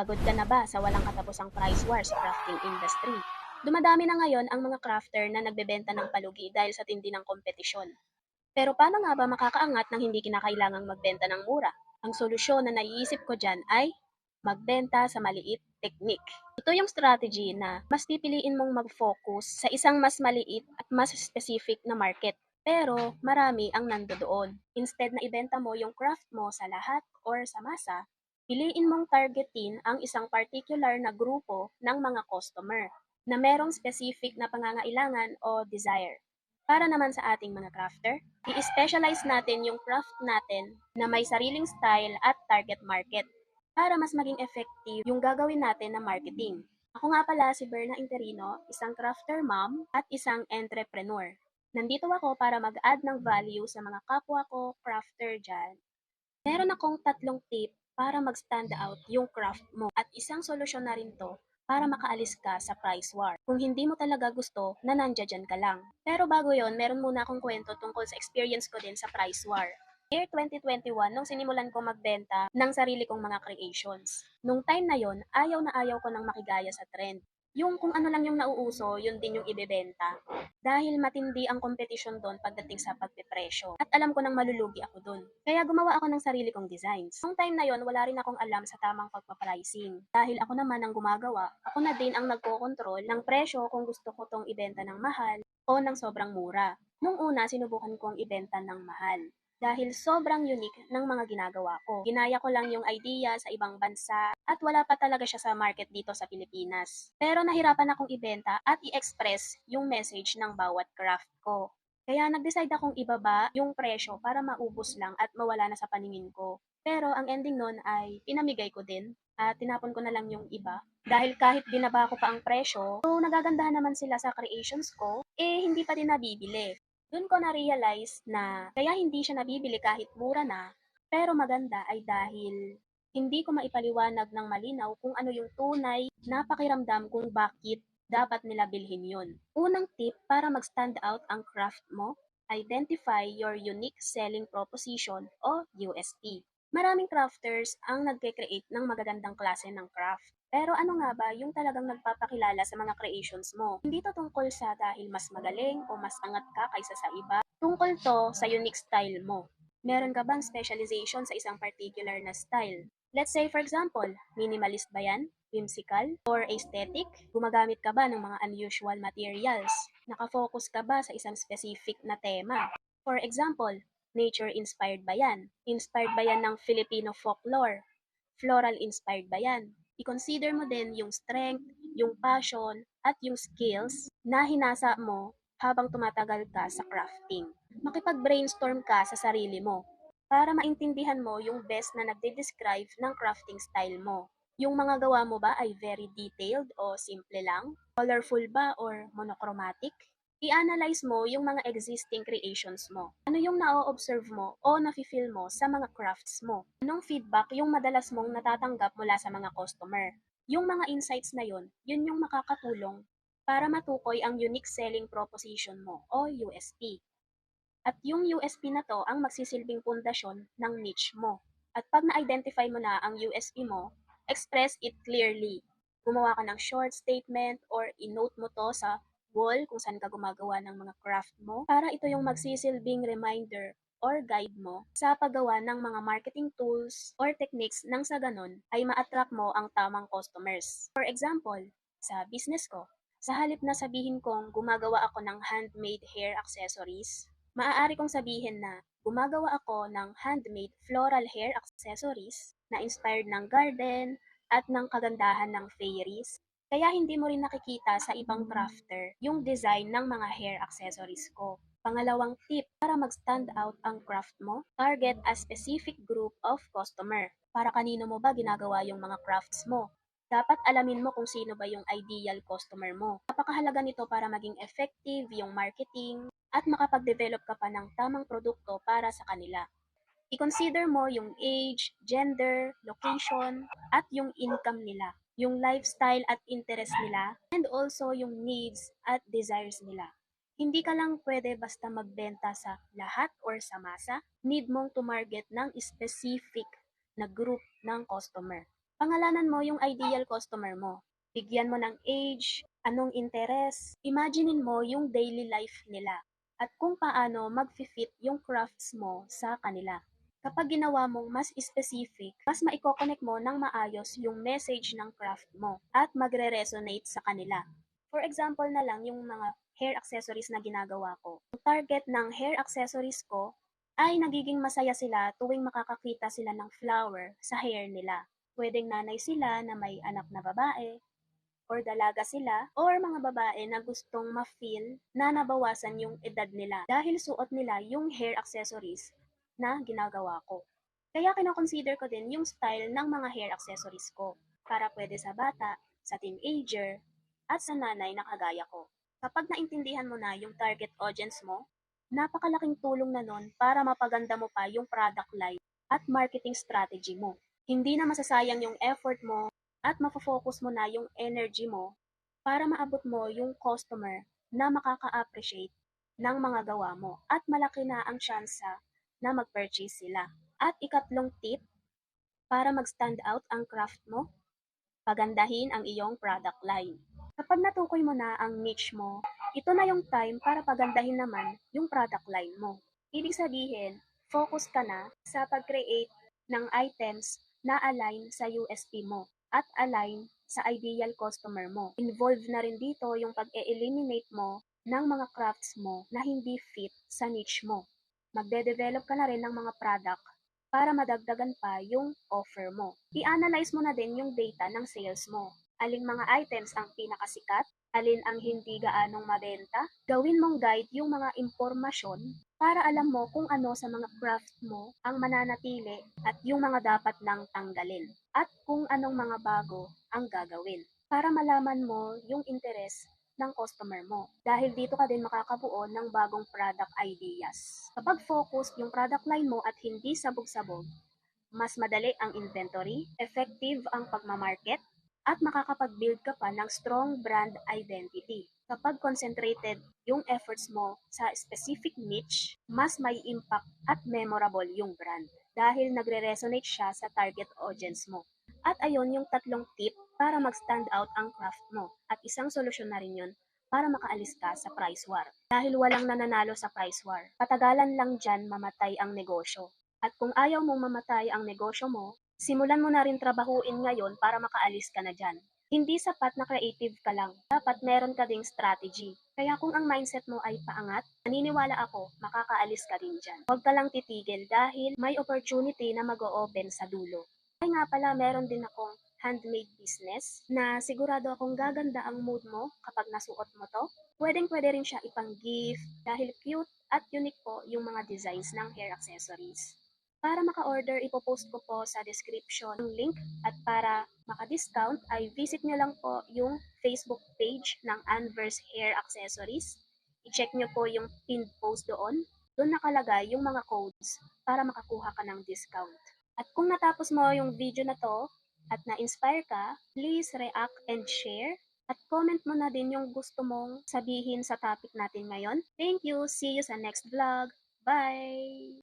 Pagod ka na ba sa walang katapusang price war sa crafting industry? Dumadami na ngayon ang mga crafter na nagbebenta ng palugi dahil sa tindi ng kompetisyon. Pero paano nga ba makakaangat nang hindi kinakailangang magbenta ng mura? Ang solusyon na naiisip ko dyan ay magbenta sa maliit technique. Ito yung strategy na mas pipiliin mong mag-focus sa isang mas maliit at mas specific na market. Pero marami ang nandoon. Instead na ibenta mo yung craft mo sa lahat or sa masa, piliin mong targetin ang isang particular na grupo ng mga customer na merong specific na pangangailangan o desire. Para naman sa ating mga crafter, i-specialize natin yung craft natin na may sariling style at target market para mas maging effective yung gagawin natin na marketing. Ako nga pala si Berna Interino, isang crafter mom at isang entrepreneur. Nandito ako para mag-add ng value sa mga kapwa ko crafter dyan. Meron akong tatlong tip para mag-stand out yung craft mo at isang solusyon na rin to para makaalis ka sa price war. Kung hindi mo talaga gusto na nandiyan ka lang. Pero bago yon, meron muna akong kwento tungkol sa experience ko din sa price war. Year 2021, nung sinimulan ko magbenta ng sarili kong mga creations. Nung time na yon, ayaw na ayaw ko nang makigaya sa trend. Yung kung ano lang yung nauuso, yun din yung ibebenta. Dahil matindi ang competition doon pagdating sa pagpipresyo. At alam ko nang malulugi ako doon. Kaya gumawa ako ng sarili kong designs. Nung time na yon, wala rin akong alam sa tamang pagpapricing. Dahil ako naman ang gumagawa, ako na din ang nagko-control ng presyo kung gusto ko tong ibenta ng mahal o ng sobrang mura. Nung una, sinubukan kong ibenta ng mahal dahil sobrang unique ng mga ginagawa ko. Ginaya ko lang yung idea sa ibang bansa at wala pa talaga siya sa market dito sa Pilipinas. Pero nahirapan akong ibenta at i-express yung message ng bawat craft ko. Kaya nag-decide akong ibaba yung presyo para maubos lang at mawala na sa paningin ko. Pero ang ending nun ay pinamigay ko din at tinapon ko na lang yung iba. Dahil kahit binaba ko pa ang presyo, so nagagandahan naman sila sa creations ko, eh hindi pa din nabibili. Doon ko na-realize na kaya hindi siya nabibili kahit mura na, pero maganda ay dahil hindi ko maipaliwanag ng malinaw kung ano yung tunay na pakiramdam kung bakit dapat nila bilhin yun. Unang tip para mag-stand out ang craft mo, identify your unique selling proposition o USP. Maraming crafters ang nagke-create ng magagandang klase ng craft. Pero ano nga ba yung talagang nagpapakilala sa mga creations mo? Hindi to tungkol sa dahil mas magaling o mas angat ka kaysa sa iba. Tungkol to sa unique style mo. Meron ka bang specialization sa isang particular na style? Let's say for example, minimalist ba yan? Whimsical? Or aesthetic? Gumagamit ka ba ng mga unusual materials? Nakafocus ka ba sa isang specific na tema? For example, nature-inspired ba yan? Inspired ba yan ng Filipino folklore? Floral-inspired ba yan? I-consider mo din yung strength, yung passion, at yung skills na hinasa mo habang tumatagal ka sa crafting. Makipag-brainstorm ka sa sarili mo para maintindihan mo yung best na nagde-describe ng crafting style mo. Yung mga gawa mo ba ay very detailed o simple lang? Colorful ba or monochromatic? I-analyze mo yung mga existing creations mo. Ano yung na-observe mo o nafe-feel mo sa mga crafts mo? Anong feedback yung madalas mong natatanggap mula sa mga customer? Yung mga insights na yun, yun yung makakatulong para matukoy ang unique selling proposition mo o USP. At yung USP na to ang magsisilbing pundasyon ng niche mo. At pag na-identify mo na ang USP mo, express it clearly. Gumawa ka ng short statement or i-note mo to sa wall kung saan ka gumagawa ng mga craft mo para ito yung magsisilbing reminder or guide mo sa paggawa ng mga marketing tools or techniques nang sa ganon ay ma-attract mo ang tamang customers. For example, sa business ko, sa halip na sabihin kong gumagawa ako ng handmade hair accessories, maaari kong sabihin na gumagawa ako ng handmade floral hair accessories na inspired ng garden at ng kagandahan ng fairies kaya hindi mo rin nakikita sa ibang crafter yung design ng mga hair accessories ko. Pangalawang tip, para mag-stand out ang craft mo, target a specific group of customer. Para kanino mo ba ginagawa yung mga crafts mo? Dapat alamin mo kung sino ba yung ideal customer mo. Napakahalaga nito para maging effective yung marketing at makapag-develop ka pa ng tamang produkto para sa kanila. I-consider mo yung age, gender, location, at yung income nila yung lifestyle at interest nila, and also yung needs at desires nila. Hindi ka lang pwede basta magbenta sa lahat or sa masa. Need mong tumarget ng specific na group ng customer. Pangalanan mo yung ideal customer mo. Bigyan mo ng age, anong interes. Imaginein mo yung daily life nila at kung paano mag-fit yung crafts mo sa kanila. Kapag ginawa mong mas specific, mas maiko-connect mo ng maayos yung message ng craft mo at magre-resonate sa kanila. For example na lang yung mga hair accessories na ginagawa ko. Ang target ng hair accessories ko ay nagiging masaya sila tuwing makakakita sila ng flower sa hair nila. Pwedeng nanay sila na may anak na babae, or dalaga sila, or mga babae na gustong ma-feel na nabawasan yung edad nila dahil suot nila yung hair accessories na ginagawa ko. Kaya kinoconsider ko din yung style ng mga hair accessories ko para pwede sa bata, sa teenager, at sa nanay na kagaya ko. Kapag naintindihan mo na yung target audience mo, napakalaking tulong na nun para mapaganda mo pa yung product line at marketing strategy mo. Hindi na masasayang yung effort mo at mafocus mo na yung energy mo para maabot mo yung customer na makaka-appreciate ng mga gawa mo at malaki na ang tsansa na mag-purchase sila. At ikatlong tip, para mag-stand out ang craft mo, pagandahin ang iyong product line. Kapag natukoy mo na ang niche mo, ito na yung time para pagandahin naman yung product line mo. Ibig sabihin, focus ka na sa pag-create ng items na align sa USP mo at align sa ideal customer mo. Involved na rin dito yung pag-eliminate mo ng mga crafts mo na hindi fit sa niche mo. Magde-develop ka na rin ng mga product para madagdagan pa yung offer mo. I-analyze mo na din yung data ng sales mo. Aling mga items ang pinakasikat, alin ang hindi gaanong mabenta. Gawin mong guide yung mga impormasyon para alam mo kung ano sa mga craft mo ang mananatili at yung mga dapat nang tanggalin at kung anong mga bago ang gagawin para malaman mo yung interes ng customer mo. Dahil dito ka din makakabuo ng bagong product ideas. Kapag focused yung product line mo at hindi sabog-sabog, mas madali ang inventory, effective ang pagmamarket, at makakapag-build ka pa ng strong brand identity. Kapag concentrated yung efforts mo sa specific niche, mas may impact at memorable yung brand dahil nagre-resonate siya sa target audience mo. At ayon yung tatlong tip para mag-stand out ang craft mo. At isang solusyon na rin yun para makaalis ka sa price war. Dahil walang nananalo sa price war, patagalan lang dyan mamatay ang negosyo. At kung ayaw mong mamatay ang negosyo mo, simulan mo na rin trabahuin ngayon para makaalis ka na dyan. Hindi sapat na creative ka lang. Dapat meron ka ding strategy. Kaya kung ang mindset mo ay paangat, naniniwala ako, makakaalis ka rin dyan. Huwag ka lang titigil dahil may opportunity na mag-o-open sa dulo. Ay nga pala, meron din akong handmade business na sigurado akong gaganda ang mood mo kapag nasuot mo to. Pwedeng pwede rin siya ipang gift dahil cute at unique po yung mga designs ng hair accessories. Para maka-order, ipopost ko po sa description yung link at para maka-discount ay visit nyo lang po yung Facebook page ng Anverse Hair Accessories. I-check nyo po yung pinned post doon. Doon nakalagay yung mga codes para makakuha ka ng discount. At kung natapos mo yung video na to at na-inspire ka, please react and share. At comment mo na din yung gusto mong sabihin sa topic natin ngayon. Thank you! See you sa next vlog! Bye!